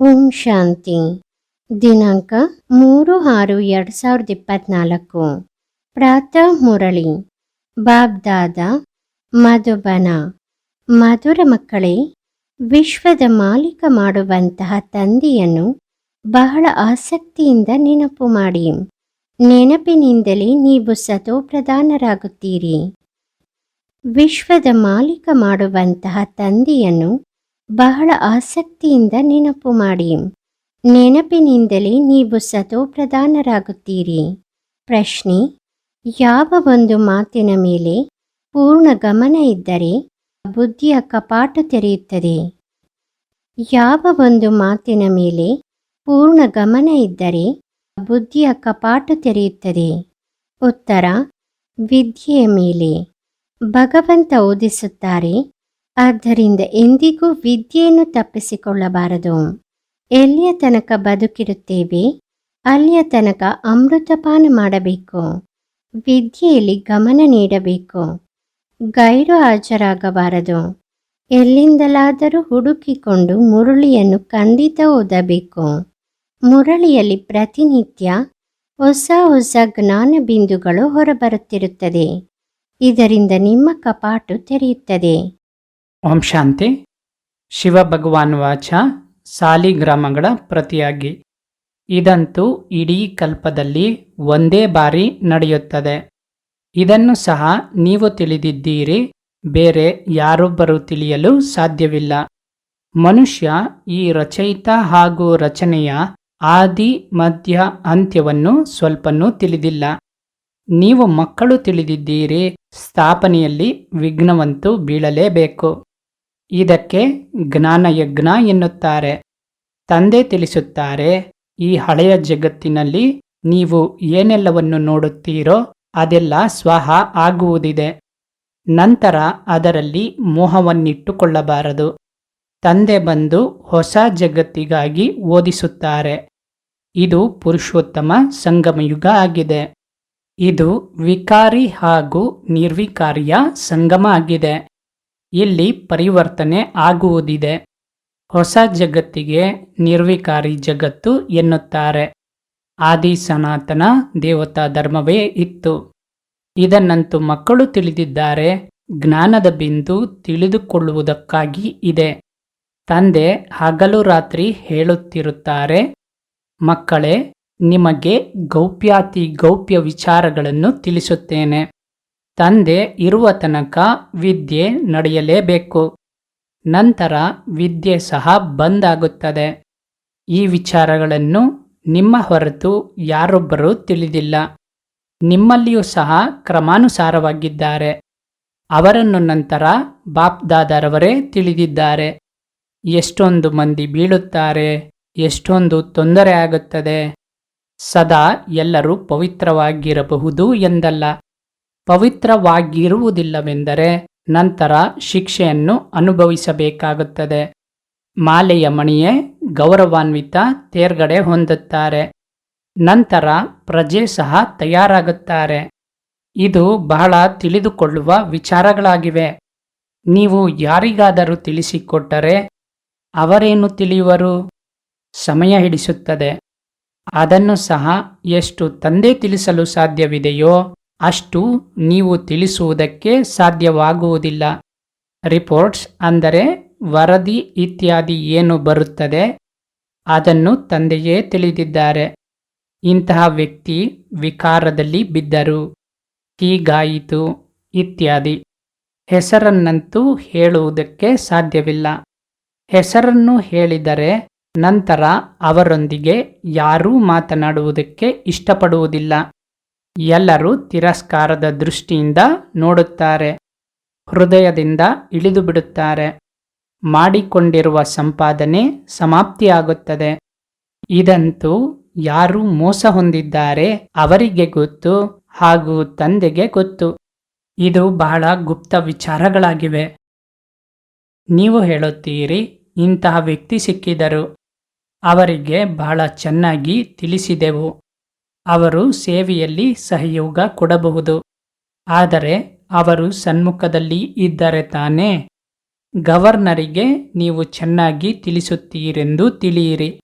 ಓಂ ಶಾಂತಿ. ದಿನಾಂಕ ಮೂರು ಆರು ಎರಡು ಸಾವಿರದ ಇಪ್ಪತ್ನಾಲ್ಕು. ಪ್ರಾತಃ ಮುರಳಿ. ಬಾಬ್ದಾದ ಮಧುಬನ. ಮಧುರ ಮಕ್ಕಳೇ, ವಿಶ್ವದ ಮಾಲೀಕ ಮಾಡುವಂತಹ ತಂದೆಯನ್ನು ಬಹಳ ಆಸಕ್ತಿಯಿಂದ ನೆನಪು ಮಾಡಿ. ನೆನಪಿನಿಂದಲೇ ನೀವು ಸತೋಪ್ರಧಾನರಾಗುತ್ತೀರಿ. ವಿಶ್ವದ ಮಾಲೀಕ ಮಾಡುವಂತಹ ತಂದೆಯನ್ನು ಬಹಳ ಆಸಕ್ತಿಯಿಂದ ನೆನಪು ಮಾಡಿ. ನೆನಪಿನಿಂದಲೇ ನೀವು ಸತೋಪ್ರಧಾನರಾಗುತ್ತೀರಿ. ಪ್ರಶ್ನೆ, ಯಾವ ಒಂದು ಮಾತಿನ ಮೇಲೆ ಪೂರ್ಣ ಗಮನ ಇದ್ದರೆ ಬುದ್ಧಿಯ ಕಪಾಟು ತೆರೆಯುತ್ತದೆ. ಯಾವ ಒಂದು ಮಾತಿನ ಮೇಲೆ ಪೂರ್ಣ ಗಮನ ಇದ್ದರೆ ಬುದ್ಧಿಯ ಕಪಾಟು ತೆರೆಯುತ್ತದೆ. ಉತ್ತರ, ವಿದ್ಯೆಯ ಮೇಲೆ. ಭಗವಂತ ಓದಿಸುತ್ತಾರೆ ಆದ್ದರಿಂದ ಎಂದಿಗೂ ವಿದ್ಯೆಯನ್ನು ತಪ್ಪಿಸಿಕೊಳ್ಳಬಾರದು. ಎಲ್ಲಿಯ ತನಕ ಬದುಕಿರುತ್ತೇವೆ, ಅಲ್ಲಿಯ ತನಕ ಅಮೃತಪಾನ ಮಾಡಬೇಕು. ವಿದ್ಯೆಯಲ್ಲಿ ಗಮನ ನೀಡಬೇಕು. ಗೈರು ಹಾಜರಾಗಬಾರದು. ಎಲ್ಲಿಂದಲಾದರೂ ಹುಡುಕಿಕೊಂಡು ಮುರುಳಿಯನ್ನು ಖಂಡಿತ ಓದಬೇಕು. ಮುರಳಿಯಲ್ಲಿ ಪ್ರತಿನಿತ್ಯ ಹೊಸ ಹೊಸ ಜ್ಞಾನ ಬಿಂದುಗಳು ಹೊರಬರುತ್ತಿರುತ್ತದೆ. ಇದರಿಂದ ನಿಮ್ಮ ಕಪಾಟು ತೆರೆಯುತ್ತದೆ. ಓಂ ಶಾಂತಿ. ಶಿವ ಭಗವಾನ್ ವಾಚ ಸಾಲಿಗ್ರಾಮಗಳ ಪ್ರತಿಯಾಗಿ. ಇದಂತೂ ಇಡೀ ಕಲ್ಪದಲ್ಲಿ ಒಂದೇ ಬಾರಿ ನಡೆಯುತ್ತದೆ. ಇದನ್ನು ಸಹ ನೀವು ತಿಳಿದಿದ್ದೀರಿ, ಬೇರೆ ಯಾರೊಬ್ಬರು ತಿಳಿಯಲು ಸಾಧ್ಯವಿಲ್ಲ. ಮನುಷ್ಯ ಈ ರಚಯಿತ ಹಾಗೂ ರಚನೆಯ ಆದಿ, ಮಧ್ಯ, ಅಂತ್ಯವನ್ನು ಸ್ವಲ್ಪನೂ ತಿಳಿದಿಲ್ಲ. ನೀವು ಮಕ್ಕಳು ತಿಳಿದಿದ್ದೀರಿ, ಸ್ಥಾಪನೆಯಲ್ಲಿ ವಿಘ್ನವಂತೂ ಬೀಳಲೇಬೇಕು. ಇದಕ್ಕೆ ಜ್ಞಾನಯಜ್ಞ ಎನ್ನುತ್ತಾರೆ. ತಂದೆ ತಿಳಿಸುತ್ತಾರೆ, ಈ ಹಳೆಯ ಜಗತ್ತಿನಲ್ಲಿ ನೀವು ಏನೆಲ್ಲವನ್ನು ನೋಡುತ್ತೀರೋ ಅದೆಲ್ಲ ಸ್ವಹ ಆಗುವುದಿದೆ. ನಂತರ ಅದರಲ್ಲಿ ಮೋಹವನ್ನಿಟ್ಟುಕೊಳ್ಳಬಾರದು. ತಂದೆ ಬಂದು ಹೊಸ ಜಗತ್ತಿಗಾಗಿ ಓದಿಸುತ್ತಾರೆ. ಇದು ಪುರುಷೋತ್ತಮ ಸಂಗಮಯುಗ ಆಗಿದೆ. ಇದು ವಿಕಾರಿ ಹಾಗೂ ನಿರ್ವಿಕಾರಿಯ ಸಂಗಮ ಆಗಿದೆ. ಇಲ್ಲಿ ಪರಿವರ್ತನೆ ಆಗುವುದಿದೆ. ಹೊಸ ಜಗತ್ತಿಗೆ ನಿರ್ವಿಕಾರಿ ಜಗತ್ತು ಎನ್ನುತ್ತಾರೆ. ಆದಿ ಸನಾತನ ದೇವತಾ ಧರ್ಮವೇ ಇತ್ತು. ಇದನ್ನಂತೂ ಮಕ್ಕಳು ತಿಳಿದಿದ್ದಾರೆ. ಜ್ಞಾನದ ಬಿಂದು ತಿಳಿದುಕೊಳ್ಳುವುದಕ್ಕಾಗಿ ಇದೆ. ತಂದೆ ಹಗಲು ರಾತ್ರಿ ಹೇಳುತ್ತಿರುತ್ತಾರೆ, ಮಕ್ಕಳೇ, ನಿಮಗೆ ಗೌಪ್ಯಾತಿ ಗೌಪ್ಯ ವಿಚಾರಗಳನ್ನು ತಿಳಿಸುತ್ತೇನೆ. ತಂದೆ ಇರುವ ತನಕ ವಿದ್ಯೆ ನಡೆಯಲೇಬೇಕು. ನಂತರ ವಿದ್ಯೆ ಸಹ ಬಂದಾಗುತ್ತದೆ. ಈ ವಿಚಾರಗಳನ್ನು ನಿಮ್ಮ ಹೊರತು ಯಾರೊಬ್ಬರೂ ತಿಳಿದಿಲ್ಲ. ನಿಮ್ಮಲ್ಲಿಯೂ ಸಹ ಕ್ರಮಾನುಸಾರವಾಗಿದ್ದಾರೆ. ಅವರನ್ನು ನಂತರ ಬಾಪ್ದಾದರವರೇ ತಿಳಿದಿದ್ದಾರೆ. ಎಷ್ಟೊಂದು ಮಂದಿ ಬೀಳುತ್ತಾರೆ, ಎಷ್ಟೊಂದು ತೊಂದರೆ ಆಗುತ್ತದೆ. ಸದಾ ಎಲ್ಲರೂ ಪವಿತ್ರವಾಗಿರಬಹುದು ಎಂದಲ್ಲ. ಪವಿತ್ರವಾಗಿರುವುದಿಲ್ಲವೆಂದರೆ ನಂತರ ಶಿಕ್ಷೆಯನ್ನು ಅನುಭವಿಸಬೇಕಾಗುತ್ತದೆ. ಮಾಲೆಯ ಮಣಿಯೇ ಗೌರವಾನ್ವಿತ ತೇರ್ಗಡೆ ಹೊಂದುತ್ತಾರೆ. ನಂತರ ಪ್ರಜೆ ಸಹ ತಯಾರಾಗುತ್ತಾರೆ. ಇದು ಬಹಳ ತಿಳಿದುಕೊಳ್ಳುವ ವಿಚಾರಗಳಾಗಿವೆ. ನೀವು ಯಾರಿಗಾದರೂ ತಿಳಿಸಿಕೊಟ್ಟರೆ ಅವರೇನು ತಿಳಿಯುವರು? ಸಮಯ ಹಿಡಿಸುತ್ತದೆ. ಅದನ್ನು ಸಹ ಎಷ್ಟು ತಂದೆ ತಿಳಿಸಲು ಸಾಧ್ಯವಿದೆಯೋ ಅಷ್ಟು ನೀವು ತಿಳಿಸುವುದಕ್ಕೆ ಸಾಧ್ಯವಾಗುವುದಿಲ್ಲ. ರಿಪೋರ್ಟ್ಸ್ ಅಂದರೆ ವರದಿ ಇತ್ಯಾದಿ ಏನು ಬರುತ್ತದೆ ಅದನ್ನು ತಂದೆಯೇ ತಿಳಿದಿದ್ದಾರೆ. ಇಂತಹ ವ್ಯಕ್ತಿ ವಿಕಾರದಲ್ಲಿ ಬಿದ್ದರು. ಹೀಗಾಯಿತು ಇತ್ಯಾದಿ. ಹೆಸರನ್ನಂತೂ ಹೇಳುವುದಕ್ಕೆ ಸಾಧ್ಯವಿಲ್ಲ. ಹೆಸರನ್ನು ಹೇಳಿದರೆ ನಂತರ ಅವರೊಂದಿಗೆ ಯಾರೂ ಮಾತನಾಡುವುದಕ್ಕೆ ಇಷ್ಟಪಡುವುದಿಲ್ಲ. ಎಲ್ಲರೂ ತಿರಸ್ಕಾರದ ದೃಷ್ಟಿಯಿಂದ ನೋಡುತ್ತಾರೆ, ಹೃದಯದಿಂದ ಇಳಿದು ಬಿಡುತ್ತಾರೆ ಮಾಡಿಕೊಂಡಿರುವ ಸಂಪಾದನೆ ಸಮಾಪ್ತಿಯಾಗುತ್ತದೆ. ಇದಂತೂ ಯಾರು ಮೋಸ ಹೊಂದಿದ್ದಾರೆ ಅವರಿಗೆ ಗೊತ್ತು ಹಾಗೂ ತಂದೆಗೆ ಗೊತ್ತು. ಇದು ಬಹಳ ಗುಪ್ತ ವಿಚಾರಗಳಾಗಿವೆ. ನೀವು ಹೇಳುತ್ತೀರಿ, ಇಂತಹ ವ್ಯಕ್ತಿ ಸಿಕ್ಕಿದರು. ಅವರಿಗೆ ಬಹಳ ಚೆನ್ನಾಗಿ ತಿಳಿಸಿದೆವು. ಅವರು ಸೇವೆಯಲ್ಲಿ ಸಹಯೋಗ ಕೊಡಬಹುದು. ಆದರೆ ಅವರು ಸನ್ಮುಖದಲ್ಲಿ ಇದ್ದರೆ ತಾನೇ ಗವರ್ನರಿಗೆ ನೀವು ಚೆನ್ನಾಗಿ ತಿಳಿಸುತ್ತೀರೆಂದು ತಿಳಿಯಿರಿ.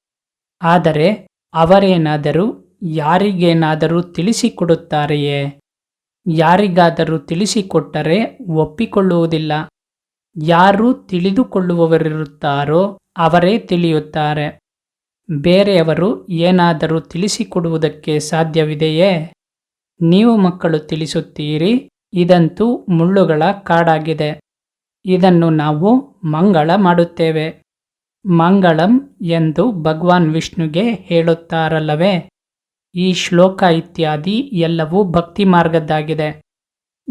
ಆದರೆ ಅವರೇನಾದರೂ ಯಾರಿಗೇನಾದರೂ ತಿಳಿಸಿಕೊಡುತ್ತಾರೆಯೇ? ಯಾರಿಗಾದರೂ ತಿಳಿಸಿಕೊಟ್ಟರೆ ಒಪ್ಪಿಕೊಳ್ಳುವುದಿಲ್ಲ. ಯಾರು ತಿಳಿದುಕೊಳ್ಳುವವರಿರುತ್ತಾರೋ ಅವರೇ ತಿಳಿಯುತ್ತಾರೆ. ಬೇರೆಯವರು ಏನಾದರೂ ತಿಳಿಸಿಕೊಡುವುದಕ್ಕೆ ಸಾಧ್ಯವಿದೆಯೇ? ನೀವು ಮಕ್ಕಳು ತಿಳಿಸುತ್ತೀರಿ, ಇದಂತೂ ಮುಳ್ಳುಗಳ ಕಾಡಾಗಿದೆ. ಇದನ್ನು ನಾವು ಮಂಗಳ ಮಾಡುತ್ತೇವೆ. ಮಂಗಳಂ ಎಂದು ಭಗವಾನ್ ವಿಷ್ಣುಗೆ ಹೇಳುತ್ತಾರಲ್ಲವೇ? ಈ ಶ್ಲೋಕ ಇತ್ಯಾದಿ ಎಲ್ಲವೂ ಭಕ್ತಿ ಮಾರ್ಗದ್ದಾಗಿದೆ.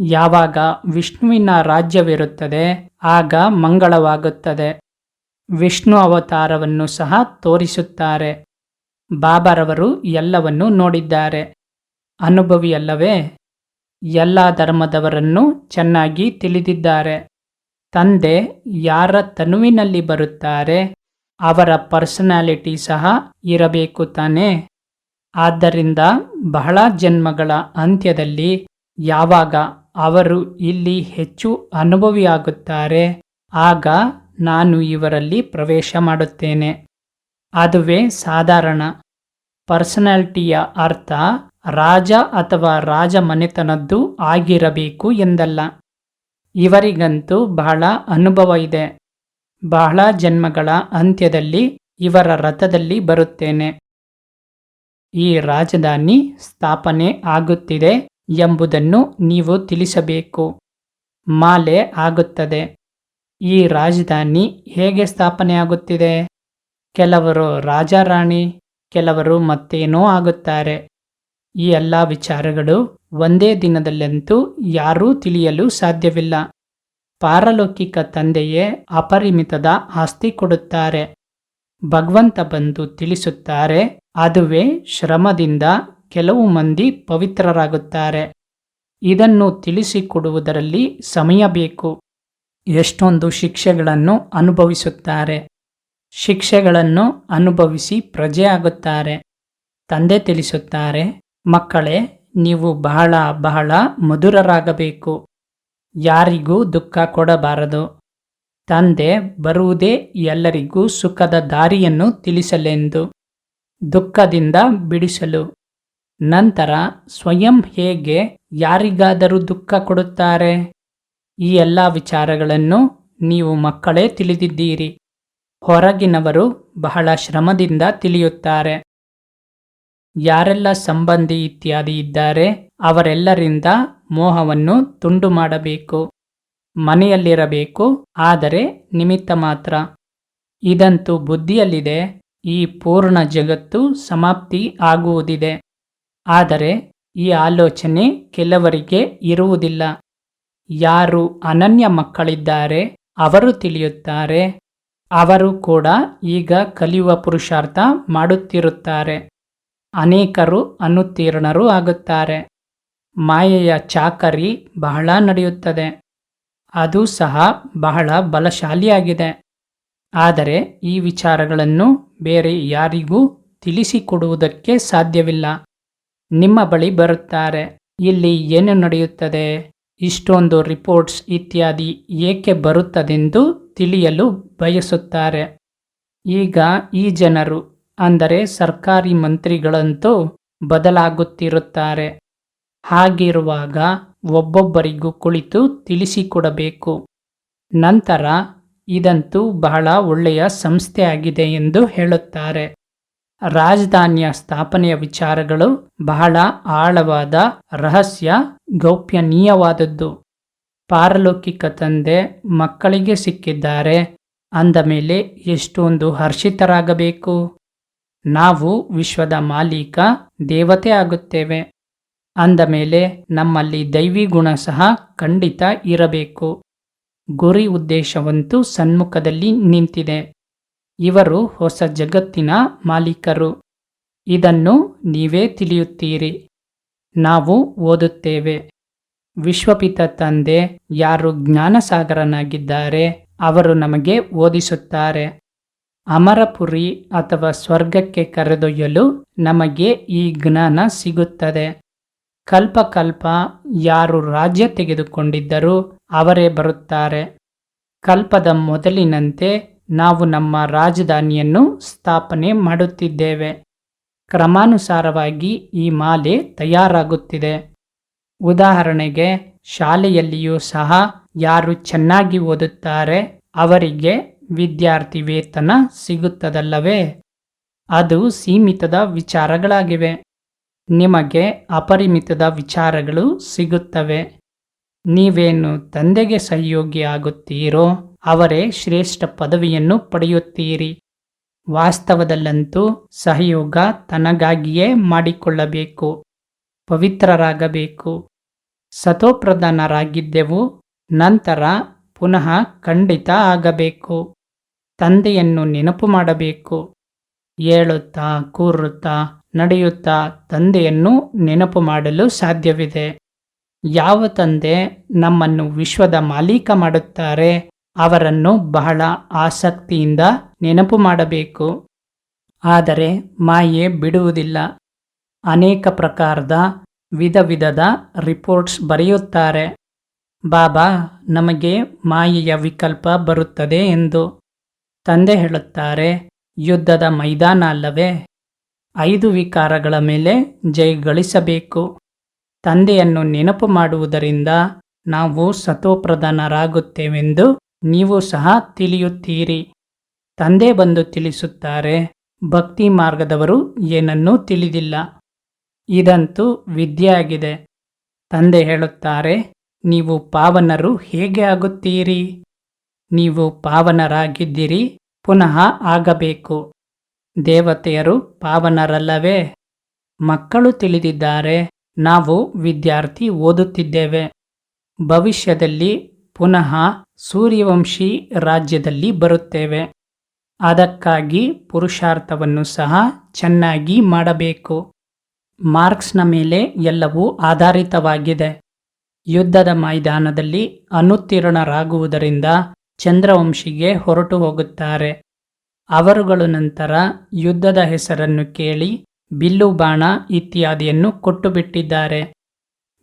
ಯಾವಾಗ ವಿಷ್ಣುವಿನ ರಾಜ್ಯವಿರುತ್ತದೆ, ಆಗ ಮಂಗಳವಾಗುತ್ತದೆ. ವಿಷ್ಣು ಅವತಾರವನ್ನು ಸಹ ತೋರಿಸುತ್ತಾರೆ. ಬಾಬಾರವರು ಎಲ್ಲವನ್ನೂ ನೋಡಿದ್ದಾರೆ. ಅನುಭವಿಯಲ್ಲವೇ? ಎಲ್ಲ ಧರ್ಮದವರನ್ನು ಚೆನ್ನಾಗಿ ತಿಳಿದಿದ್ದಾರೆ. ತಂದೆ ಯಾರ ತನುವಿನಲ್ಲಿ ಬರುತ್ತಾರೆ? ಅವರ ಪರ್ಸನಾಲಿಟಿ ಸಹ ಇರಬೇಕು ತಾನೇ? ಆದ್ದರಿಂದ ಬಹಳ ಜನ್ಮಗಳ ಅಂತ್ಯದಲ್ಲಿ ಯಾವಾಗ ಅವರು ಇಲ್ಲಿ ಹೆಚ್ಚು ಅನುಭವಿಯಾಗುತ್ತಾರೆ? ಆಗ ನಾನು ಇವರಲ್ಲಿ ಪ್ರವೇಶ ಮಾಡುತ್ತೇನೆ. ಅದುವೇ ಸಾಧಾರಣ. ಪರ್ಸನಾಲಿಟಿಯ ಅರ್ಥ ರಾಜ ಅಥವಾ ರಾಜ ಮನೆತನದ್ದು ಆಗಿರಬೇಕು ಎಂದಲ್ಲ. ಇವರಿಗಂತೂ ಬಹಳ ಅನುಭವ ಇದೆ. ಬಹಳ ಜನ್ಮಗಳ ಅಂತ್ಯದಲ್ಲಿ ಇವರ ರಥದಲ್ಲಿ ಬರುತ್ತೇನೆ. ಈ ರಾಜಧಾನಿ ಸ್ಥಾಪನೆ ಆಗುತ್ತಿದೆ ಎಂಬುದನ್ನು ನೀವು ತಿಳಿಸಬೇಕು. ಮಾಲೆ ಆಗುತ್ತದೆ. ಈ ರಾಜಧಾನಿ ಹೇಗೆ ಸ್ಥಾಪನೆ ಆಗುತ್ತಿದೆ ಕೆಲವರು ರಾಜಾರಾಣಿ, ಕೆಲವರು ಮತ್ತೇನೋ ಆಗುತ್ತಾರೆ. ಈ ಎಲ್ಲ ವಿಚಾರಗಳು ಒಂದೇ ದಿನದಲ್ಲಂತೂ ಯಾರೂ ತಿಳಿಯಲು ಸಾಧ್ಯವಿಲ್ಲ. ಪಾರಲೌಕಿಕ ತಂದೆಯೇ ಅಪರಿಮಿತದ ಆಸ್ತಿ ಕೊಡುತ್ತಾರೆ. ಭಗವಂತ ಬಂದು ತಿಳಿಸುತ್ತಾರೆ, ಅದುವೇ ಶ್ರಮದಿಂದ ಕೆಲವು ಮಂದಿ ಪವಿತ್ರರಾಗುತ್ತಾರೆ. ಇದನ್ನು ತಿಳಿಸಿಕೊಡುವುದರಲ್ಲಿ ಸಮಯ ಬೇಕು. ಎಷ್ಟೊಂದು ಶಿಕ್ಷೆಗಳನ್ನು ಅನುಭವಿಸುತ್ತಾರೆ. ಶಿಕ್ಷೆಗಳನ್ನು ಅನುಭವಿಸಿ ಪ್ರಜೆ ಆಗುತ್ತಾರೆ. ತಂದೆ ತಿಳಿಸುತ್ತಾರೆ, ಮಕ್ಕಳೇ, ನೀವು ಬಹಳ ಬಹಳ ಮಧುರರಾಗಬೇಕು. ಯಾರಿಗೂ ದುಃಖ ಕೊಡಬಾರದು. ತಂದೆ ಬರುವುದೇ ಎಲ್ಲರಿಗೂ ಸುಖದ ದಾರಿಯನ್ನು ತಿಳಿಸಲೆಂದು. ದುಃಖದಿಂದ ಬಿಡಿಸಲು. ನಂತರ ಸ್ವಯಂ ಹೇಗೆ ಯಾರಿಗಾದರೂ ದುಃಖ ಕೊಡುತ್ತಾರೆ? ಈ ಎಲ್ಲ ವಿಚಾರಗಳನ್ನು ನೀವು ಮಕ್ಕಳೇ ತಿಳಿದಿದ್ದೀರಿ. ಹೊರಗಿನವರು ಬಹಳ ಶ್ರಮದಿಂದ ತಿಳಿಯುತ್ತಾರೆ. ಯಾರೆಲ್ಲ ಸಂಬಂಧಿ ಇತ್ಯಾದಿ ಇದ್ದಾರೆ, ಅವರೆಲ್ಲರಿಂದ ಮೋಹವನ್ನು ತುಂಡು ಮಾಡಬೇಕು, ಮನೆಯಲ್ಲಿರಬೇಕು, ಆದರೆ ನಿಮಿತ್ತ ಮಾತ್ರ. ಇದಂತೂ ಬುದ್ಧಿಯಲ್ಲಿದೆ, ಈ ಪೂರ್ಣ ಜಗತ್ತು ಸಮಾಪ್ತಿ ಆಗುವುದಿದೆ. ಆದರೆ ಈ ಆಲೋಚನೆ ಕೆಲವರಿಗೆ ಇರುವುದಿಲ್ಲ. ಯಾರು ಅನನ್ಯ ಮಕ್ಕಳಿದ್ದಾರೆ ಅವರು ತಿಳಿಯುತ್ತಾರೆ. ಅವರು ಕೂಡ ಈಗ ಕಲಿಯುವ ಪುರುಷಾರ್ಥ ಮಾಡುತ್ತಿರುತ್ತಾರೆ. ಅನೇಕರು ಅನುತ್ತೀರ್ಣರು ಆಗುತ್ತಾರೆ. ಮಾಯೆಯ ಚಾಕರಿ ಬಹಳ ನಡೆಯುತ್ತದೆ. ಅದು ಸಹ ಬಹಳ ಬಲಶಾಲಿಯಾಗಿದೆ. ಆದರೆ ಈ ವಿಚಾರಗಳನ್ನು ಬೇರೆ ಯಾರಿಗೂ ತಿಳಿಸಿಕೊಡುವುದಕ್ಕೆ ಸಾಧ್ಯವಿಲ್ಲ. ನಿಮ್ಮ ಬಳಿ ಬರುತ್ತಾರೆ. ಇಲ್ಲಿ ಏನು ನಡೆಯುತ್ತದೆ? ಇಷ್ಟೊಂದು ರಿಪೋರ್ಟ್ಸ್ ಇತ್ಯಾದಿ ಏಕೆ ಬರುತ್ತದೆಂದು ತಿಳಿಯಲು ಬಯಸುತ್ತಾರೆ. ಈಗ ಈ ಜನರು, ಅಂದರೆ ಸರ್ಕಾರಿ ಮಂತ್ರಿಗಳಂತೂ ಬದಲಾಗುತ್ತಿರುತ್ತಾರೆ. ಹಾಗಿರುವಾಗ ಒಬ್ಬೊಬ್ಬರಿಗೂ ಕುಳಿತು ತಿಳಿಸಿಕೊಡಬೇಕು. ನಂತರ, ಇದಂತೂ ಬಹಳ ಒಳ್ಳೆಯ ಸಂಸ್ಥೆಯಾಗಿದೆ ಎಂದು ಹೇಳುತ್ತಾರೆ. ರಾಜಧಾನಿಯ ಸ್ಥಾಪನೆಯ ವಿಚಾರಗಳು ಬಹಳ ಆಳವಾದ, ರಹಸ್ಯ, ಗೌಪ್ಯನೀಯವಾದದ್ದು. ಪಾರಲೌಕಿಕ ತಂದೆ ಮಕ್ಕಳಿಗೆ ಸಿಕ್ಕಿದ್ದಾರೆ. ಅಂದ ಮೇಲೆ ಎಷ್ಟೊಂದು ಹರ್ಷಿತರಾಗಬೇಕು. ನಾವು ವಿಶ್ವದ ಮಾಲೀಕ, ದೇವತೆ ಆಗುತ್ತೇವೆ. ಅಂದ ಮೇಲೆ ನಮ್ಮಲ್ಲಿ ದೈವಿ ಗುಣ ಸಹ ಖಂಡಿತ ಇರಬೇಕು. ಗುರಿ ಉದ್ದೇಶವಂತೂ ಸನ್ಮುಖದಲ್ಲಿ ನಿಂತಿದೆ. ಇವರು ಹೊಸ ಜಗತ್ತಿನ ಮಾಲೀಕರು. ಇದನ್ನು ನೀವೇ ತಿಳಿಯುತ್ತೀರಿ. ನಾವು ಓದುತ್ತೇವೆ. ವಿಶ್ವಪಿತ ತಂದೆ ಯಾರು ಜ್ಞಾನಸಾಗರನಾಗಿದ್ದಾರೆ, ಅವರು ನಮಗೆ ಓದಿಸುತ್ತಾರೆ. ಅಮರಪುರಿ ಅಥವಾ ಸ್ವರ್ಗಕ್ಕೆ ಕರೆದೊಯ್ಯಲು ನಮಗೆ ಈ ಜ್ಞಾನ ಸಿಗುತ್ತದೆ. ಕಲ್ಪ ಕಲ್ಪ ಯಾರು ರಾಜ್ಯ ತೆಗೆದುಕೊಂಡಿದ್ದರೂ ಅವರೇ ಬರುತ್ತಾರೆ. ಕಲ್ಪದ ಮೊದಲಿನಂತೆ ನಾವು ನಮ್ಮ ರಾಜಧಾನಿಯನ್ನು ಸ್ಥಾಪನೆ ಮಾಡುತ್ತಿದ್ದೇವೆ. ಕ್ರಮಾನುಸಾರವಾಗಿ ಈ ಮಾಲೆ ತಯಾರಾಗುತ್ತಿದೆ. ಉದಾಹರಣೆಗೆ, ಶಾಲೆಯಲ್ಲಿಯೂ ಸಹ ಯಾರು ಚೆನ್ನಾಗಿ ಓದುತ್ತಾರೆ, ಅವರಿಗೆ ವಿದ್ಯಾರ್ಥಿ ವೇತನ ಸಿಗುತ್ತದಲ್ಲವೇ? ಅದು ಸೀಮಿತದ ವಿಚಾರಗಳಾಗಿವೆ. ನಿಮಗೆ ಅಪರಿಮಿತದ ವಿಚಾರಗಳು ಸಿಗುತ್ತವೆ. ನೀವೇನು ತಂದೆಗೆ ಸಹಯೋಗಿ ಆಗುತ್ತೀರೋ ಅವರೇ ಶ್ರೇಷ್ಠ ಪದವಿಯನ್ನು ಪಡೆಯುತ್ತೀರಿ. ವಾಸ್ತವದಲ್ಲಂತೂ ಸಹಯೋಗ ತನಗಾಗಿಯೇ ಮಾಡಿಕೊಳ್ಳಬೇಕು. ಪವಿತ್ರರಾಗಬೇಕು. ಸತೋಪ್ರಧಾನರಾಗಿದ್ದೆವು ನಂತರ ಪುನಃ ಖಂಡಿತ ಆಗಬೇಕು. ತಂದೆಯನ್ನು ನೆನಪು ಮಾಡಬೇಕು. ಏಳುತ್ತಾ, ಕೂರುತ್ತಾ, ನಡೆಯುತ್ತಾ ತಂದೆಯನ್ನು ನೆನಪು ಮಾಡಲು ಸಾಧ್ಯವಿದೆ. ಯಾವ ತಂದೆ ನಮ್ಮನ್ನು ವಿಶ್ವದ ಮಾಲೀಕ ಮಾಡುತ್ತಾರೆ? ಅವರನ್ನು ಬಹಳ ಆಸಕ್ತಿಯಿಂದ ನೆನಪು ಮಾಡಬೇಕು. ಆದರೆ ಮಾಯೆ ಬಿಡುವುದಿಲ್ಲ. ಅನೇಕ ಪ್ರಕಾರದ ವಿಧ ವಿಧದ ರಿಪೋರ್ಟ್ಸ್ ಬರೆಯುತ್ತಾರೆ. ಬಾಬಾ, ನಮಗೆ ಮಾಯೆಯ ವಿಕಲ್ಪ ಬರುತ್ತದೆ ಎಂದು ತಂದೆ ಹೇಳುತ್ತಾರೆ. ಯುದ್ಧದ ಮೈದಾನ ಅಲ್ಲವೇ? ಐದು ವಿಕಾರಗಳ ಮೇಲೆ ಜಯ ಗಳಿಸಬೇಕು. ತಂದೆಯನ್ನು ನೆನಪು ಮಾಡುವುದರಿಂದ ನಾವು ಸತೋಪ್ರಧಾನರಾಗುತ್ತೇವೆಂದು ನೀವು ಸಹ ತಿಳಿಯುತ್ತೀರಿ. ತಂದೆ ಬಂದು ತಿಳಿಸುತ್ತಾರೆ, ಭಕ್ತಿ ಮಾರ್ಗದವರು ಏನನ್ನೂ ತಿಳಿದಿಲ್ಲ. ಇದಂತೂ ವಿದ್ಯೆಯಾಗಿದೆ. ತಂದೆ ಹೇಳುತ್ತಾರೆ, ನೀವು ಪಾವನರು ಹೇಗೆ ಆಗುತ್ತೀರಿ? ನೀವು ಪಾವನರಾಗಿದ್ದೀರಿ, ಪುನಃ ಆಗಬೇಕು. ದೇವತೆಯರು ಪಾವನರಲ್ಲವೇ? ಮಕ್ಕಳು ತಿಳಿದಿದ್ದಾರೆ, ನಾವು ವಿದ್ಯಾರ್ಥಿ ಓದುತ್ತಿದ್ದೇವೆ. ಭವಿಷ್ಯದಲ್ಲಿ ಪುನಃ ಸೂರ್ಯವಂಶಿ ರಾಜ್ಯದಲ್ಲಿ ಬರುತ್ತೇವೆ. ಅದಕ್ಕಾಗಿ ಪುರುಷಾರ್ಥವನ್ನು ಸಹ ಚೆನ್ನಾಗಿ ಮಾಡಬೇಕು. ಮಾರ್ಕ್ಸ್ನ ಮೇಲೆ ಎಲ್ಲವೂ ಆಧಾರಿತವಾಗಿದೆ. ಯುದ್ಧದ ಮೈದಾನದಲ್ಲಿ ಅನುತ್ತೀರ್ಣರಾಗುವುದರಿಂದ ಚಂದ್ರವಂಶಿಗೆ ಹೊರಟು ಹೋಗುತ್ತಾರೆ. ಅವರುಗಳು ನಂತರ ಯುದ್ಧದ ಹೆಸರನ್ನು ಕೇಳಿ ಬಿಲ್ಲು ಬಾಣ ಇತ್ಯಾದಿಯನ್ನು ಕೊಟ್ಟುಬಿಟ್ಟಿದ್ದಾರೆ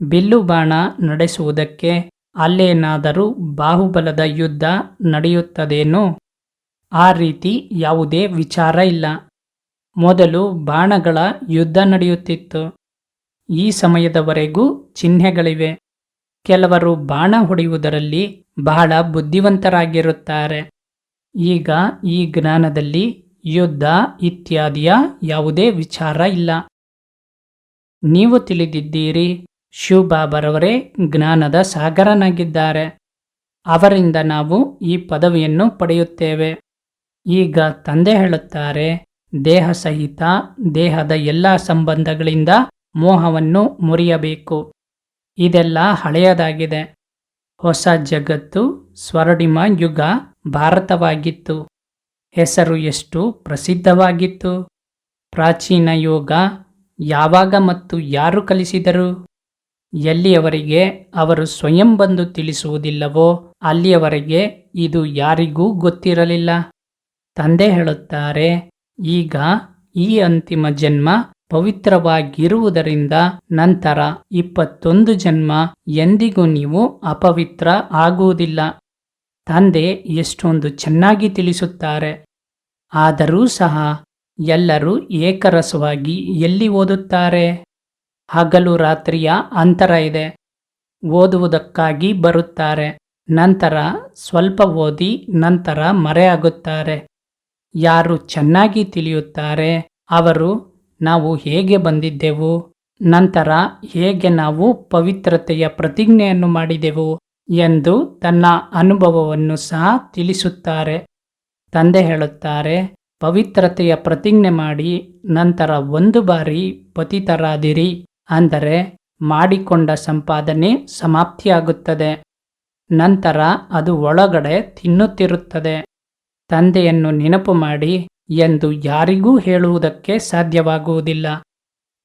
ಬಿಲ್ಲು ಬಾಣ ನಡೆಸುವುದಕ್ಕೆ ಅಲ್ಲೇನಾದರೂ ಬಾಹುಬಲದ ಯುದ್ಧ ನಡೆಯುತ್ತದೇನೋ? ಆ ರೀತಿ ಯಾವುದೇ ವಿಚಾರ ಇಲ್ಲ. ಮೊದಲು ಬಾಣಗಳ ಯುದ್ಧ ನಡೆಯುತ್ತಿತ್ತು. ಈ ಸಮಯದವರೆಗೂ ಚಿಹ್ನೆಗಳಿವೆ. ಕೆಲವರು ಬಾಣ ಹೊಡೆಯುವುದರಲ್ಲಿ ಬಹಳ ಬುದ್ಧಿವಂತರಾಗಿರುತ್ತಾರೆ. ಈಗ ಈ ಜ್ಞಾನದಲ್ಲಿ ಯುದ್ಧ ಇತ್ಯಾದಿಯ ಯಾವುದೇ ವಿಚಾರ ಇಲ್ಲ. ನೀವು ತಿಳಿದಿದ್ದೀರಿ ಶಿವಬಾಬರವರೇ ಜ್ಞಾನದ ಸಾಗರನಾಗಿದ್ದಾರೆ. ಅವರಿಂದ ನಾವು ಈ ಪದವಿಯನ್ನು ಪಡೆಯುತ್ತೇವೆ. ಈಗ ತಂದೆ ಹೇಳುತ್ತಾರೆ, ದೇಹ ಸಹಿತ ದೇಹದ ಎಲ್ಲ ಸಂಬಂಧಗಳಿಂದ ಮೋಹವನ್ನು ಮುರಿಯಬೇಕು. ಇದೆಲ್ಲ ಹಳೆಯದಾಗಿದೆ. ಹೊಸ ಜಗತ್ತು, ಸ್ವರ್ಣಿಮ ಯುಗ, ಭಾರತವಾಗಿತ್ತು. ಹೆಸರು ಎಷ್ಟು ಪ್ರಸಿದ್ಧವಾಗಿತ್ತು. ಪ್ರಾಚೀನ ಯೋಗ ಯಾವಾಗ ಮತ್ತು ಯಾರು ಕಲಿಸಿದರು? ಎಲ್ಲಿಯವರೆಗೆ ಅವರು ಸ್ವಯಂ ಬಂದು ತಿಳಿಸುವುದಿಲ್ಲವೋ ಅಲ್ಲಿಯವರೆಗೆ ಇದು ಯಾರಿಗೂ ಗೊತ್ತಿರಲಿಲ್ಲ. ತಂದೆ ಹೇಳುತ್ತಾರೆ, ಈಗ ಈ ಅಂತಿಮ ಜನ್ಮ ಪವಿತ್ರವಾಗಿರುವುದರಿಂದ ನಂತರ ಇಪ್ಪತ್ತೊಂದು ಜನ್ಮ ಎಂದಿಗೂ ನೀವು ಅಪವಿತ್ರ ಆಗುವುದಿಲ್ಲ. ತಂದೆ ಎಷ್ಟೊಂದು ಚೆನ್ನಾಗಿ ತಿಳಿಸುತ್ತಾರೆ. ಆದರೂ ಸಹ ಎಲ್ಲರೂ ಏಕರಸವಾಗಿ ಎಲ್ಲಿ ಓದುತ್ತಾರೆ? ಹಗಲು ರಾತ್ರಿಯ ಅಂತರ ಇದೆ. ಓದುವುದಕ್ಕಾಗಿ ಬರುತ್ತಾರೆ. ನಂತರ ಸ್ವಲ್ಪ ಓದಿ ನಂತರ ಮರೆಯಾಗುತ್ತಾರೆ. ಯಾರು ಚೆನ್ನಾಗಿ ತಿಳಿಯುತ್ತಾರೆ? ಅವರು ನಾವು ಹೇಗೆ ಬಂದಿದ್ದೆವು? ನಂತರ ಹೇಗೆ ನಾವು ಪವಿತ್ರತೆಯ ಪ್ರತಿಜ್ಞೆಯನ್ನು ಮಾಡಿದೆವು ಎಂದು ತನ್ನ ಅನುಭವವನ್ನು ಸಹ ತಿಳಿಸುತ್ತಾರೆ. ತಂದೆ ಹೇಳುತ್ತಾರೆ, ಪವಿತ್ರತೆಯ ಪ್ರತಿಜ್ಞೆ ಮಾಡಿ ನಂತರ ಒಂದು ಬಾರಿ ಪತಿತರಾದಿರಿ. ಅಂದರೆ ಮಾಡಿಕೊಂಡ ಸಂಪಾದನೆ ಸಮಾಪ್ತಿಯಾಗುತ್ತದೆ. ನಂತರ ಅದು ಒಳಗಡೆ ತಿನ್ನುತ್ತಿರುತ್ತದೆ. ತಂದೆಯನ್ನು ನೆನಪು ಮಾಡಿ ಎಂದು ಯಾರಿಗೂ ಹೇಳುವುದಕ್ಕೆ ಸಾಧ್ಯವಾಗುವುದಿಲ್ಲ.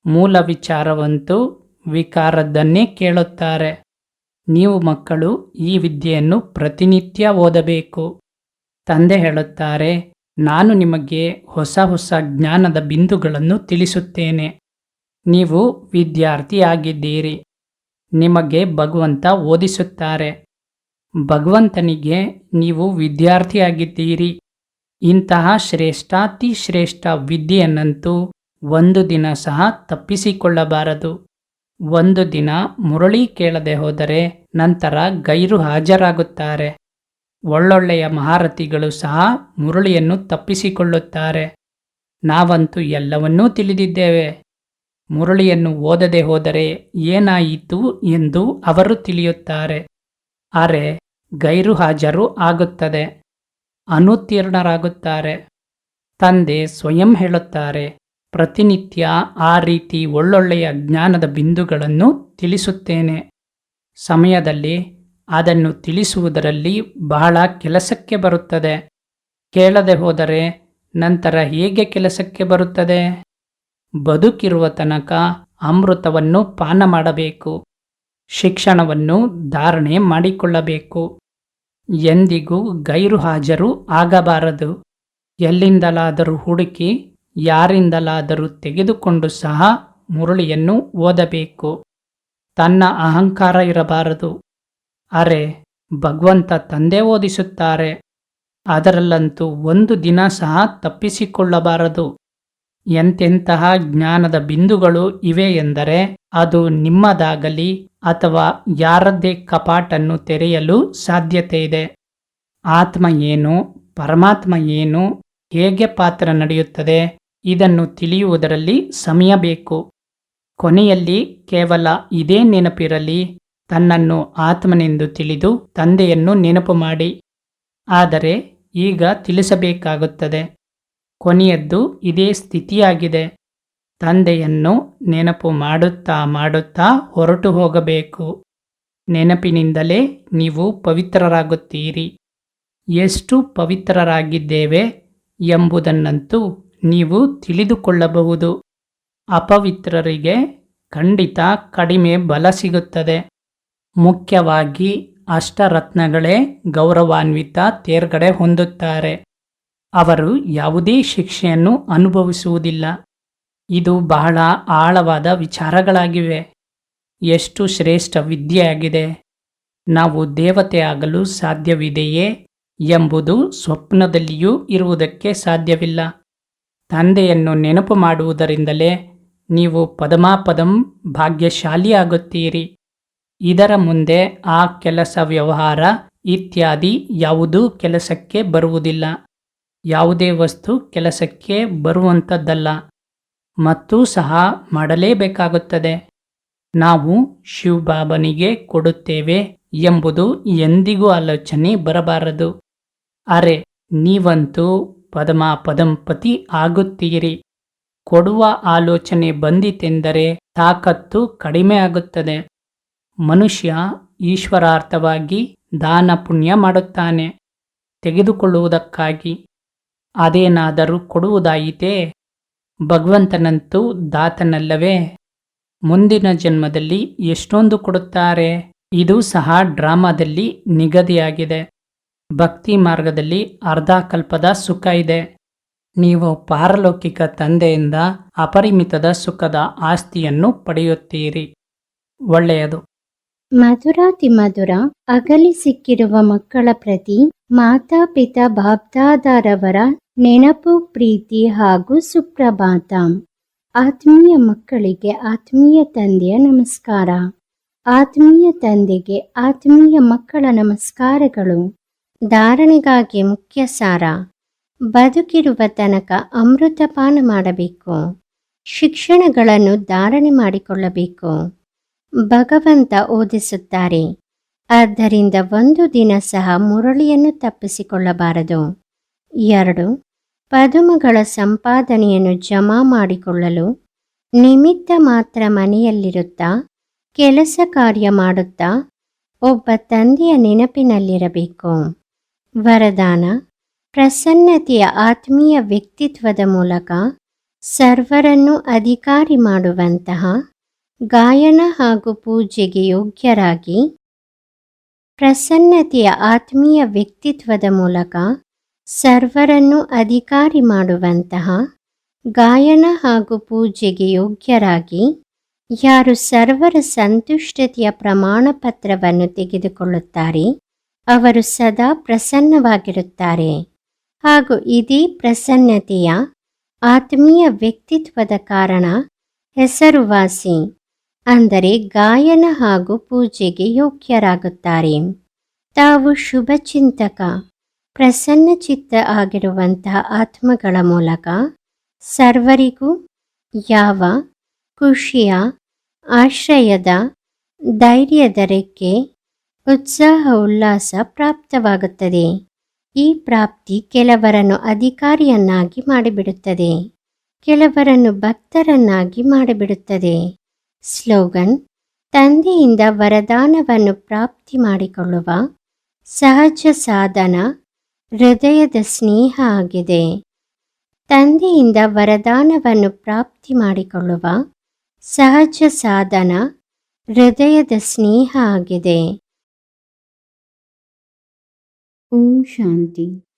ಮೂಲ ವಿಚಾರವಂತೂ ವಿಕಾರದ್ದನ್ನೇ ಕೇಳುತ್ತಾರೆ. ನೀವು ಮಕ್ಕಳು ಈ ವಿದ್ಯೆಯನ್ನು ಪ್ರತಿನಿತ್ಯ ಓದಬೇಕು. ತಂದೆ ಹೇಳುತ್ತಾರೆ, ನಾನು ನಿಮಗೆ ಹೊಸ ಹೊಸ ಜ್ಞಾನದ ಬಿಂದುಗಳನ್ನು ತಿಳಿಸುತ್ತೇನೆ. ನೀವು ವಿದ್ಯಾರ್ಥಿಯಾಗಿದ್ದೀರಿ. ನಿಮಗೆ ಭಗವಂತ ಓದಿಸುತ್ತಾರೆ. ಭಗವಂತನಿಗೆ ನೀವು ವಿದ್ಯಾರ್ಥಿಯಾಗಿದ್ದೀರಿ. ಇಂತಹ ಶ್ರೇಷ್ಠಾತಿ ಶ್ರೇಷ್ಠ ವಿದ್ಯೆಯನ್ನಂತೂ ಒಂದು ದಿನ ಸಹ ತಪ್ಪಿಸಿಕೊಳ್ಳಬಾರದು. ಒಂದು ದಿನ ಮುರಳಿ ಕೇಳದೆ ಹೋದರೆ ನಂತರ ಗೈರು ಹಾಜರಾಗುತ್ತಾರೆ. ಒಳ್ಳೊಳ್ಳೆಯ ಮಹಾರಥಿಗಳು ಸಹ ಮುರಳಿಯನ್ನು ತಪ್ಪಿಸಿಕೊಳ್ಳುತ್ತಾರೆ. ನಾವಂತೂ ಎಲ್ಲವನ್ನೂ ತಿಳಿದಿದ್ದೇವೆ. ಮುರಳಿಯನ್ನು ಓದದೆ ಹೋದರೆ ಏನಾಯಿತು ಎಂದು ಅವರು ತಿಳಿಯುತ್ತಾರೆ. ಅರೆ, ಗೈರು ಹಾಜರು ಆಗುತ್ತದೆ. ಅನುತ್ತೀರ್ಣರಾಗುತ್ತಾರೆ. ತಂದೆ ಸ್ವಯಂ ಹೇಳುತ್ತಾರೆ, ಪ್ರತಿನಿತ್ಯ ಆ ರೀತಿ ಒಳ್ಳೊಳ್ಳೆಯ ಜ್ಞಾನದ ಬಿಂದುಗಳನ್ನು ತಿಳಿಸುತ್ತೇನೆ. ಸಮಯದಲ್ಲಿ ಅದನ್ನು ತಿಳಿಸುವುದರಲ್ಲಿ ಬಹಳ ಕೆಲಸಕ್ಕೆ ಬರುತ್ತದೆ. ಕೇಳದೆ ಹೋದರೆ ನಂತರ ಹೇಗೆ ಕೆಲಸಕ್ಕೆ ಬರುತ್ತದೆ? ಬದುಕಿರುವ ತನಕ ಅಮೃತವನ್ನು ಪಾನ ಮಾಡಬೇಕು, ಶಿಕ್ಷಣವನ್ನು ಧಾರಣೆ ಮಾಡಿಕೊಳ್ಳಬೇಕು. ಎಂದಿಗೂ ಗೈರು ಹಾಜರು ಆಗಬಾರದು. ಎಲ್ಲಿಂದಲಾದರೂ ಹುಡುಕಿ, ಯಾರಿಂದಲಾದರೂ ತೆಗೆದುಕೊಂಡು ಸಹ ಮುರುಳಿಯನ್ನು ಓದಬೇಕು. ತನ್ನ ಅಹಂಕಾರ ಇರಬಾರದು. ಅರೆ, ಭಗವಂತ ತಂದೆ ಓದಿಸುತ್ತಾರೆ. ಅದರಲ್ಲಂತೂ ಒಂದು ದಿನ ಸಹ ತಪ್ಪಿಸಿಕೊಳ್ಳಬಾರದು. ಎಂತೆಂತಹ ಜ್ಞಾನದ ಬಿಂದುಗಳು ಇವೆ ಎಂದರೆ ಅದು ನಿಮ್ಮದಾಗಲಿ ಅಥವಾ ಯಾರದ್ದೇ ಕಪಾಟನ್ನು ತೆರೆಯಲು ಸಾಧ್ಯತೆ ಇದೆ. ಆತ್ಮ ಏನು, ಪರಮಾತ್ಮ ಏನು, ಹೇಗೆ ಪಾತ್ರ ನಡೆಯುತ್ತದೆ, ಇದನ್ನು ತಿಳಿಯುವುದರಲ್ಲಿ ಸಮಯ ಬೇಕು. ಕೊನೆಯಲ್ಲಿ ಕೇವಲ ಇದೇ ನೆನಪಿರಲಿ, ತನ್ನನ್ನು ಆತ್ಮನೆಂದು ತಿಳಿದು ತಂದೆಯನ್ನು ನೆನಪು ಮಾಡಿ. ಆದರೆ ಈಗ ತಿಳಿಸಬೇಕಾಗುತ್ತದೆ. ಕೊನೆಯದ್ದು ಇದೇ ಸ್ಥಿತಿಯಾಗಿದೆ. ತಂದೆಯನ್ನು ನೆನಪು ಮಾಡುತ್ತಾ ಮಾಡುತ್ತಾ ಹೊರಟು ಹೋಗಬೇಕು. ನೆನಪಿನಿಂದಲೇ ನೀವು ಪವಿತ್ರರಾಗುತ್ತೀರಿ. ಎಷ್ಟು ಪವಿತ್ರರಾಗಿದ್ದೇವೆ ಎಂಬುದನ್ನಂತೂ ನೀವು ತಿಳಿದುಕೊಳ್ಳಬಹುದು. ಅಪವಿತ್ರರಿಗೆ ಖಂಡಿತ ಕಡಿಮೆ ಬಲ ಸಿಗುತ್ತದೆ. ಮುಖ್ಯವಾಗಿ ಅಷ್ಟರತ್ನಗಳೇ ಗೌರವಾನ್ವಿತ ತೇರ್ಗಡೆ ಹೊಂದುತ್ತಾರೆ. ಅವರು ಯಾವುದೇ ಶಿಕ್ಷೆಯನ್ನು ಅನುಭವಿಸುವುದಿಲ್ಲ. ಇದು ಬಹಳ ಆಳವಾದ ವಿಚಾರಗಳಾಗಿವೆ. ಎಷ್ಟು ಶ್ರೇಷ್ಠ ವಿದ್ಯೆಯಾಗಿದೆ. ನಾವು ದೇವತೆಯಾಗಲು ಸಾಧ್ಯವಿದೆಯೇ ಎಂಬುದು ಸ್ವಪ್ನದಲ್ಲಿಯೂ ಇರುವುದಕ್ಕೆ ಸಾಧ್ಯವಿಲ್ಲ. ತಂದೆಯನ್ನು ನೆನಪು ಮಾಡುವುದರಿಂದಲೇ ನೀವು ಪದಮಾಪದಂ ಭಾಗ್ಯಶಾಲಿಯಾಗುತ್ತೀರಿ. ಇದರ ಮುಂದೆ ಆ ಕೆಲಸ ವ್ಯವಹಾರ ಇತ್ಯಾದಿ ಯಾವುದೂ ಕೆಲಸಕ್ಕೆ ಬರುವುದಿಲ್ಲ. ಯಾವುದೇ ವಸ್ತು ಕೆಲಸಕ್ಕೆ ಬರುವಂಥದ್ದಲ್ಲ ಮತ್ತು ಸಹ ಮಾಡಲೇಬೇಕಾಗುತ್ತದೆ. ನಾವು ಶಿವಬಾಬನಿಗೆ ಕೊಡುತ್ತೇವೆ ಎಂಬುದು ಎಂದಿಗೂ ಆಲೋಚನೆ ಬರಬಾರದು. ಅರೆ, ನೀವಂತೂ ಪದಮ ಪದಂಪತಿ ಆಗುತ್ತೀರಿ. ಕೊಡುವ ಆಲೋಚನೆ ಬಂದಿತೆಂದರೆ ತಾಕತ್ತು ಕಡಿಮೆ ಆಗುತ್ತದೆ. ಮನುಷ್ಯ ಈಶ್ವರಾರ್ಥವಾಗಿ ದಾನ ಪುಣ್ಯ ಮಾಡುತ್ತಾನೆ. ತೆಗೆದುಕೊಳ್ಳುವುದಕ್ಕಾಗಿ ಅದೇನಾದರೂ ಕೊಡುವುದಾಯಿತೇ? ಭಗವಂತನಂತೂ ದಾತನಲ್ಲವೇ? ಮುಂದಿನ ಜನ್ಮದಲ್ಲಿ ಎಷ್ಟೊಂದು ಕೊಡುತ್ತಾರೆ? ಇದು ಸಹ ಡ್ರಾಮಾದಲ್ಲಿ ನಿಗದಿಯಾಗಿದೆ. ಭಕ್ತಿ ಮಾರ್ಗದಲ್ಲಿ ಅರ್ಧಕಲ್ಪದ ಸುಖ ಇದೆ. ನೀವು ಪಾರಲೌಕಿಕ ತಂದೆಯಿಂದ ಅಪರಿಮಿತದ ಸುಖದ ಆಸ್ತಿಯನ್ನು ಪಡೆಯುತ್ತೀರಿ. ಒಳ್ಳೆಯದು. ಮಧುರಾತಿ ಮಧುರ, ಅಗಲಿ ಸಿಕ್ಕಿರುವ ಮಕ್ಕಳ ಪ್ರತಿ ಮಾತಾಪಿತಾ ಬಾಬ್ದಾದಾರವರ ನೆನಪು, ಪ್ರೀತಿ ಹಾಗೂ ಸುಪ್ರಭಾತ. ಆತ್ಮೀಯ ಮಕ್ಕಳಿಗೆ ಆತ್ಮೀಯ ತಂದೆಯ ನಮಸ್ಕಾರ. ಆತ್ಮೀಯ ತಂದೆಗೆ ಆತ್ಮೀಯ ಮಕ್ಕಳ ನಮಸ್ಕಾರಗಳು. ಧಾರಣೆಗಾಗಿ ಮುಖ್ಯ ಸಾರ. ಬದುಕಿರುವ ತನಕ ಅಮೃತಪಾನ ಮಾಡಬೇಕು. ಶಿಕ್ಷಣಗಳನ್ನು ಧಾರಣೆ ಮಾಡಿಕೊಳ್ಳಬೇಕು. ಭಗವಂತ ಓದಿಸುತ್ತಾರೆ. ಆದ್ದರಿಂದ ಒಂದು ದಿನ ಸಹ ಮುರಳಿಯನ್ನು ತಪ್ಪಿಸಿಕೊಳ್ಳಬಾರದು. ಎರಡು. ಪದುಮಗಳ ಸಂಪಾದನೆಯನ್ನು ಜಮಾ ಮಾಡಿಕೊಳ್ಳಲು ನಿಮಿತ್ತ ಮಾತ್ರ ಮನೆಯಲ್ಲಿರುತ್ತಾ, ಕೆಲಸ ಕಾರ್ಯ ಮಾಡುತ್ತಾ, ಒಬ್ಬ ತಂದೆಯ ನೆನಪಿನಲ್ಲಿರಬೇಕು. ವರದಾನ, ಪ್ರಸನ್ನತೆಯ ಆತ್ಮೀಯ ವ್ಯಕ್ತಿತ್ವದ ಮೂಲಕ ಸರ್ವರನ್ನು ಅಧಿಕಾರಿ ಮಾಡುವಂತಹ ಗಾಯನ ಹಾಗೂ ಪೂಜೆಗೆ ಯೋಗ್ಯರಾಗಿ, ಪ್ರಸನ್ನತೆಯ ಆತ್ಮೀಯ ವ್ಯಕ್ತಿತ್ವದ ಮೂಲಕ ಸರ್ವರನ್ನು ಅಧಿಕಾರಿ ಮಾಡುವಂತಹ ಗಾಯನ ಹಾಗೂ ಪೂಜೆಗೆ ಯೋಗ್ಯರಾಗಿ ಯಾರು ಸರ್ವರ ಸಂತುಷ್ಟತೆಯ ಪ್ರಮಾಣ ಪತ್ರವನ್ನು ತೆಗೆದುಕೊಳ್ಳುತ್ತಾರೆ, ಅವರು ಸದಾ ಪ್ರಸನ್ನವಾಗಿರುತ್ತಾರೆ. ಹಾಗೂ ಇದೇ ಪ್ರಸನ್ನತೆಯ ಆತ್ಮೀಯ ವ್ಯಕ್ತಿತ್ವದ ಕಾರಣ ಹೆಸರುವಾಸಿ, ಅಂದರೆ ಗಾಯನ ಹಾಗೂ ಪೂಜೆಗೆ ಯೋಗ್ಯರಾಗುತ್ತಾರೆ. ತಾವು ಶುಭಚಿಂತಕ ಪ್ರಸನ್ನ ಚಿತ್ತ ಆಗಿರುವಂತಹ ಆತ್ಮಗಳ ಮೂಲಕ ಸರ್ವರಿಗೂ ಯಾವ ಖುಷಿಯ ಆಶ್ರಯದ ಧೈರ್ಯದ ರೆಕ್ಕೆ ಉತ್ಸಾಹ ಉಲ್ಲಾಸ ಪ್ರಾಪ್ತವಾಗುತ್ತದೆ. ಈ ಪ್ರಾಪ್ತಿ ಕೆಲವರನ್ನು ಅಧಿಕಾರಿಯನ್ನಾಗಿ ಮಾಡಿಬಿಡುತ್ತದೆ. ಕೆಲವರನ್ನು ಭಕ್ತರನ್ನಾಗಿ ಮಾಡಿಬಿಡುತ್ತದೆ. ಸ್ಲೋಗನ್, ತಂದೆಯಿಂದ ವರದಾನವನ್ನು ಪ್ರಾಪ್ತಿ ಮಾಡಿಕೊಳ್ಳುವ ಸಹಜ ಸಾಧನ ಹೃದಯದ ಸ್ನೇಹ ಆಗಿದೆ. ತಂದೆಯಿಂದ ವರದಾನವನ್ನು ಪ್ರಾಪ್ತಿ ಮಾಡಿಕೊಳ್ಳುವ ಸಹಜ ಸಾಧನ ಹೃದಯದ ಸ್ನೇಹ ಆಗಿದೆ. ಓಂ ಶಾಂತಿ.